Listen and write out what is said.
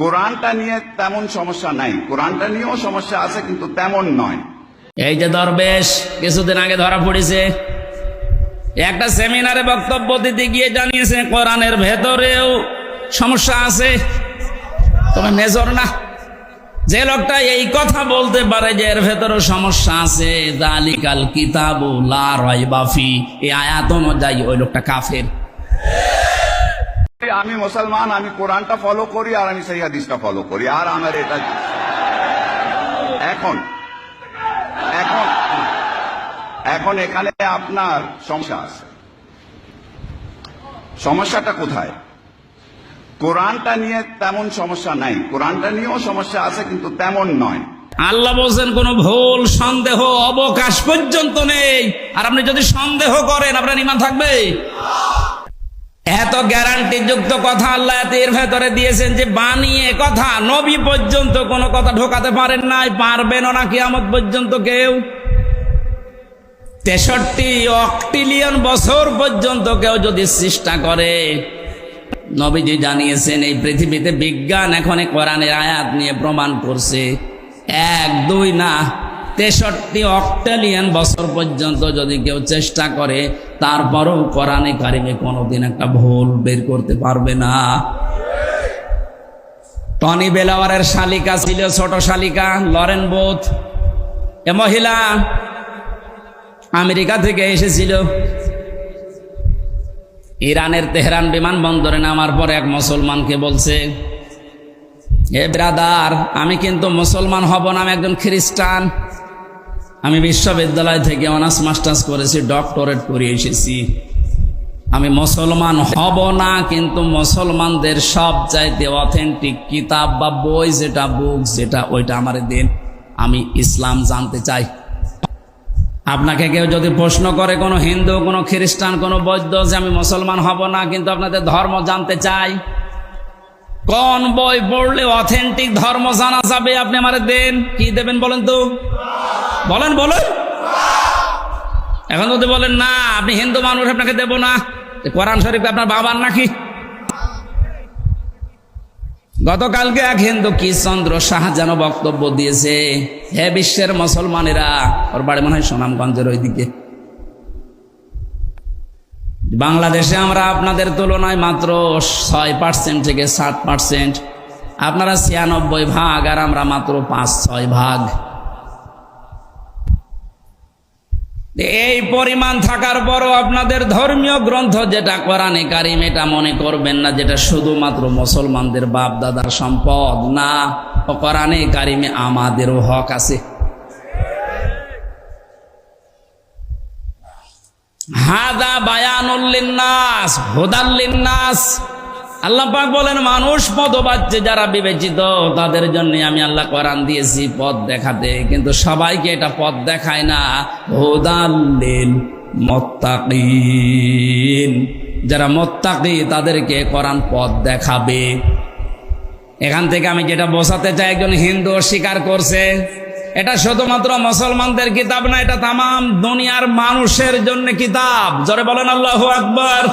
কোরআনটা নিয়ে তেমন সমস্যা নাই। কোরআনটা নিয়েও সমস্যা আছে, কিন্তু তেমন নয়। এই যে দরবেশ, কিছুদিন আগে ধরা পড়েছে। একটা সেমিনারে বক্তব্য দিতে গিয়ে জানিয়েছে, কোরআনের ভেতরেও সমস্যা আছে। তবে মেজর না। যে লোকটা এই কথা বলতে পারে যে এর ভেতরেও সমস্যা আছে। দালিকাল কিতাবু লা রাইবাফি এই আয়াত অনুযায়ী ওই লোকটা কাফের। আমি মুসলমান, আমি কোরআনটা ফলো করি আর আমি সেই হাদিসটা ফলো করি। আর আমার এটা এখন এখন এখন এখানে আপনার সমস্যা আছে। সমস্যাটা কোথায়? কোরআনটা নিয়ে তেমন সমস্যা নাই। কোরআনটা নিয়েও সমস্যা আছে, কিন্তু তেমন নয়। আল্লাহ বলছেন, কোন ভুল, সন্দেহ, অবকাশ পর্যন্ত নেই। আর আপনি যদি সন্দেহ করেন, আপনার ইমান থাকবে? এত গ্যারান্টি যুক্ত কথা আল্লাহ এর ভেতরে দিয়েছেন যে বানিয়ে কথা, নবী পর্যন্ত কোনো কথা ঢোকাতে পারেন নাই পারবেন না কিয়ামত পর্যন্ত কেউ। তেষট্টি অক্টিলিয়ন বছর পর্যন্ত কেউ যদি চেষ্টা করে, নবীজি জানিয়েছেন এই পৃথিবীতে বিজ্ঞান এখন কোরআনের আয়াত নিয়ে প্রমাণ করছে। এক, দুই, না তেষট্টি অক্টালিয়ান বছর পর্যন্ত যদি কেউ চেষ্টা করে, তারপরও কোরআনে কারিমে কোনোদিন একটা ভুল বের করতে পারবে না। টনি বেলাওয়ারের শালিকা ছিল, ছোট শালিকা, লরেন বোথ, এ মহিলা আমেরিকা থেকে এসেছিল। ইরানের তেহরান বিমানবন্দরে নামার পর এক মুসলমানকে বলছে, এ ব্রাদার, আমি কিন্তু মুসলমান হব না, আমি একজন খ্রিস্টান। আমি বিশ্ববিদ্যালয় থেকে অনার্স, মাস্টার্স করেছি, ডক্টরেট করে এসেছি। আমি মুসলমান হব না, কিন্তু মুসলমানদের সব চাইতে অথেন্টিক কিতাব বা বই যেটা বুক যেটা, ওইটা আমার দিন। আমি ইসলাম জানতে চাই। আপনাকে কেউ যদি প্রশ্ন করে, কোনো হিন্দু, কোনো খ্রিস্টান, কোনো বৈদ্য যে আমি মুসলমান হব না, কিন্তু আপনাদের ধর্ম জানতে চাই। কোন বই পড়লে অথেন্টিক ধর্ম জানা যাবে, আপনি আমার দেন? কি দেবেন বলেন তো? বলেন বলেন। এখন যদি বলেন, না, আপনি হিন্দু মানুষ, আপনাকে দেব না। কোরআন শরীফ আপনার বাবার নাকি? গতকালকে এক হিন্দু কিশচন্দ্র শাহজানো বক্তব্য দিয়েছে, হে বিশ্বের মুসলমানেরা, ওর বাড়ি মনে হয় সুনামগঞ্জের ওইদিকে। বাংলাদেশে আমরা আপনাদের তুলনায় মাত্র ছয় পার্সেন্ট থেকে ষাট পার্সেন্ট আপনারা ছিয়ানব্বই ভাগ আর আমরা মাত্র পাঁচ, ছয় ভাগ। এই পরিমাণ থাকার পরও আপনাদের ধর্মীয় গ্রন্থ যেটা কোরআনে কারিম এটা মনে করবেন না, যেটা শুধুমাত্র মুসলমানদের বাপ দাদার সম্পদ না, কোরআনে কারিমে আমাদেরও হক আছে। হাদা বায়ানুল্লিন্নাস হুদাল্লিন্নাস আল্লাহ পাক বলেন, মানুষ পদ পাচ্ছে যারা বিবেচিত, তাদের জন্য আমি আল্লাহ কোরআন দিয়েছি, পথ দেখাতে। কিন্তু সবাইকে এটা পথ দেখায় না। হুদাল্লিল যারা মত্তাকি, তাদেরকে কোরআন পথ দেখাবে। এখান থেকে আমি যেটা বোঝাতে চাই, একজন হিন্দু স্বীকার করছে, এটা শুধুমাত্র মুসলমানদের কিতাব না, এটা তাম দুনিয়ার মানুষের জন্য কিতাব। জরে বলেন, আল্লাহ আকবর